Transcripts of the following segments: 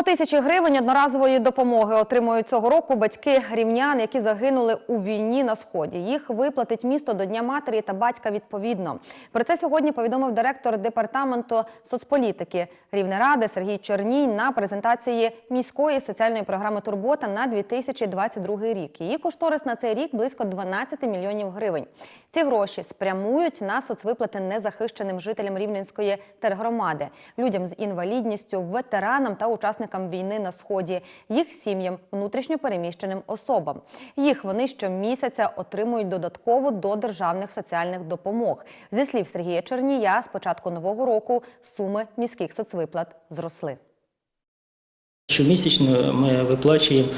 По тисячі гривень одноразової допомоги отримують цього року батьки рівнян, які загинули у війні на сході. Їх виплатить місто до Дня матері та батька відповідно. Про це сьогодні повідомив директор департаменту соцполітики Рівнеради Сергій Черній на презентації міської соціальної програми Турбота на 2022 рік. Її кошторис на цей рік близько 12 мільйонів гривень. Ці гроші спрямують на соцвиплати незахищеним жителям Рівненської тергромади, людям з інвалідністю, ветеранам та учасникам війни на сході, їх сім'ям, внутрішньо переміщеним особам. Їх вони щомісяця отримують додатково до державних соціальних допомог. Зі слів Сергія Чернія, з початку нового року суми міських соцвиплат зросли. Щомісячно ми виплачуємо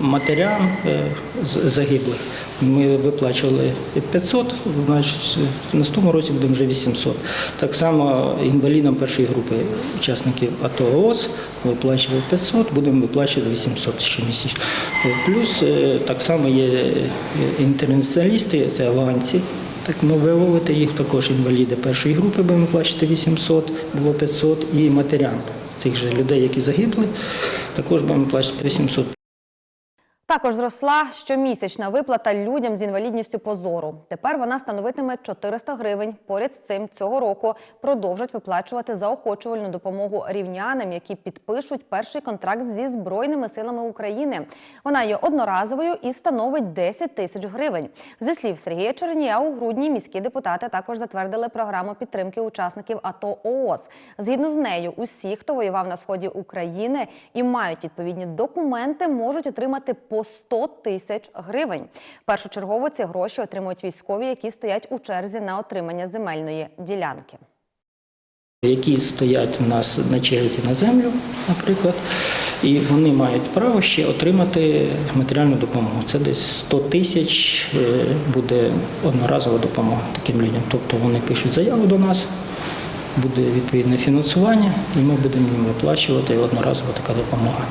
матерям е, загиблих. Ми виплачували 500, значить в наступному році будемо вже 800. Так само інвалідам першої групи учасників АТО ООС виплачували 500, будемо виплачувати 800 щомісячно. Е, Плюс е, так само є е, інтернаціоналісти, це аванці. Так мовити їх також інваліди першої групи будемо плачувати 800, було 500, і матерям цих же людей, які загибли, також будемо плачувати 800. Також зросла щомісячна виплата людям з інвалідністю по зору. Тепер вона становитиме 400 гривень. Поряд з цим цього року продовжать виплачувати заохочувальну допомогу рівнянам, які підпишуть перший контракт зі збройними силами України. Вона є одноразовою і становить 10 тисяч гривень. Зі слів Сергія Чернія, у грудні міські депутати також затвердили програму підтримки учасників АТО ООС. Згідно з нею, усі, хто воював на сході України і мають відповідні документи, можуть отримати по 100 тисяч гривень. Першочергово ці гроші отримують військові, які стоять у черзі на отримання земельної ділянки. які стоять у нас на черзі на землю, наприклад, і вони мають право ще отримати матеріальну допомогу. Це десь 100 тисяч е, буде одноразова допомога таким людям. Тобто вони пишуть заяву до нас, буде відповідне фінансування, і ми будемо їм виплачувати одноразова така допомога.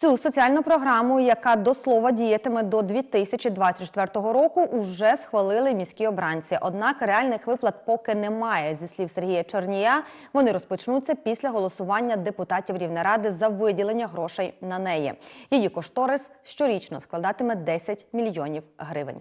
Цю соціальну програму, яка до слова діятиме до 2024 року, уже схвалили міські обранці. Однак реальних виплат поки немає. Зі слів Сергія Чорнія, вони розпочнуться після голосування депутатів Рівнеради за виділення грошей на неї. Її кошторис щорічно складатиме 10 мільйонів гривень.